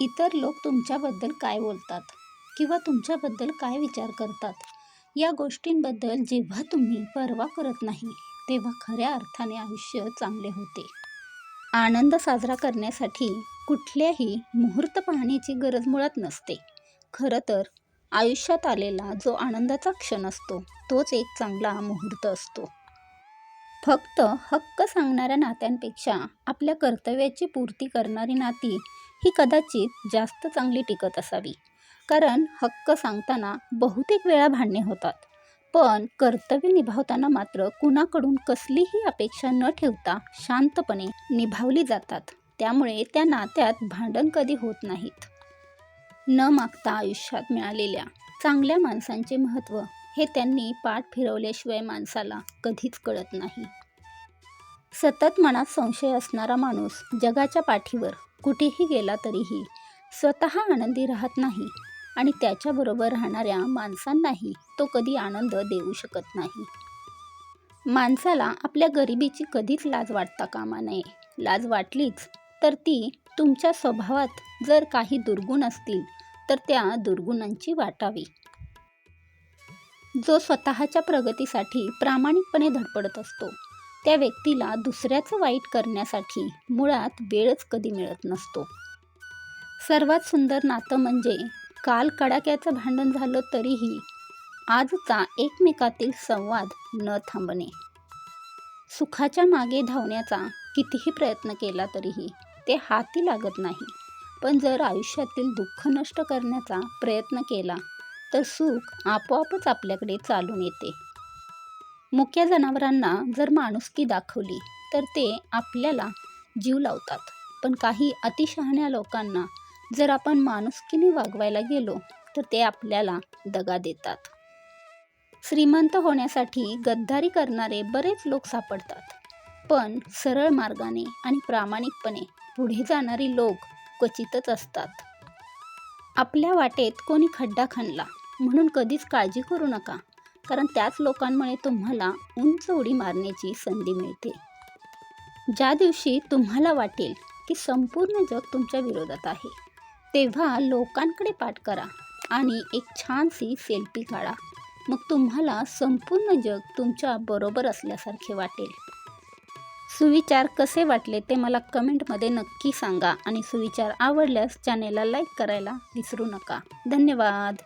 इतर लोक तुमच्याबद्दल काय बोलतात? किंवा तुमच्याबद्दल काय विचार करतात? या गोष्टींबद्दल जेव्हा तुम्ही पर्वा करत नाही तेव्हा खऱ्या अर्थाने आयुष्य चांगले होते. आनंद साजरा करण्यासाठी कुठल्याही मुहूर्त पाहण्याची गरज मुळात नसते. खरं तर आयुष्यात आलेला जो आनंदाचा क्षण असतो तोच एक चांगला मुहूर्त असतो. फक्त हक्क सांगणाऱ्या नात्यांपेक्षा आपल्या कर्तव्याची पूर्ती करणारी नाती ही कदाचित जास्त चांगली टिकत असावी. कारण हक्क सांगताना बहुतेक वेळा भांडणे होतात. पण कर्तव्य निभावताना मात्र कुणाकडून कसलीही अपेक्षा न ठेवता शांतपणे निभावली जातात. त्यामुळे त्या नात्यात भांडण कधी होत नाहीत. न मागता आयुष्यात मिळालेल्या चांगल्या माणसांचे महत्त्व हे त्यांनी पाठ फिरवल्याशिवाय माणसाला कधीच कळत नाही. सतत मनात संशय असणारा माणूस जगाच्या पाठीवर कुठेही गेला तरीही स्वतः आनंदी राहत नाही आणि त्याच्याबरोबर राहणाऱ्या माणसांनाही तो कधी आनंद देऊ शकत नाही. माणसाला आपल्या गरिबीची कधीच लाज वाटता कामा नये. लाज वाटलीच तर ती तुमच्या स्वभावात जर काही दुर्गुण असतील तर त्या दुर्गुणांची वाटावी. जो स्वतःच्या प्रगतीसाठी प्रामाणिकपणे धडपडत असतो त्या व्यक्तीला दुसऱ्याचं वाईट करण्यासाठी मुळात वेळच कधी मिळत नसतो. सर्वात सुंदर नातं म्हणजे काल कडाक्याचं भांडण झालं तरीही आजचा एकमेकातील संवाद न थांबणे. सुखाच्या मागे धावण्याचा कितीही प्रयत्न केला तरीही ते हाती लागत नाही. पण जर आयुष्यातील दुःख नष्ट करण्याचा प्रयत्न केला तर सुख आपोआपच आपल्याकडे चालून येते. मुक्या जनावरांना जर माणुसकी दाखवली तर ते आपल्याला जीव लावतात. पण काही अतिशहाण्या लोकांना जर आपण माणुसकीने वागवायला गेलो तर ते आपल्याला दगा देतात. श्रीमंत होण्यासाठी गद्दारी करणारे बरेच लोक सापडतात. पण सरळ मार्गाने आणि प्रामाणिकपणे पुढे जाणारी लोक क्वचितच असतात. आपल्या वाटेत कोणी खड्डा खणला म्हणून कधीच काळजी करू नका. कारण त्याच लोकांमुळे तुम्हाला उंच उडी मारण्याची संधी मिळते. ज्या दिवशी तुम्हाला वाटेल की संपूर्ण जग तुमच्या विरोधात आहे तेव्हा लोकांकडे पाठ करा आणि एक छानशी सेल्फी काढा. मग तुम्हाला संपूर्ण जग तुमच्या बरोबर असल्यासारखे वाटेल. सुविचार कसे वाटले ते मला कमेंटमध्ये नक्की सांगा आणि सुविचार आवडल्यास चॅनेलला लाईक करायला विसरू नका. धन्यवाद.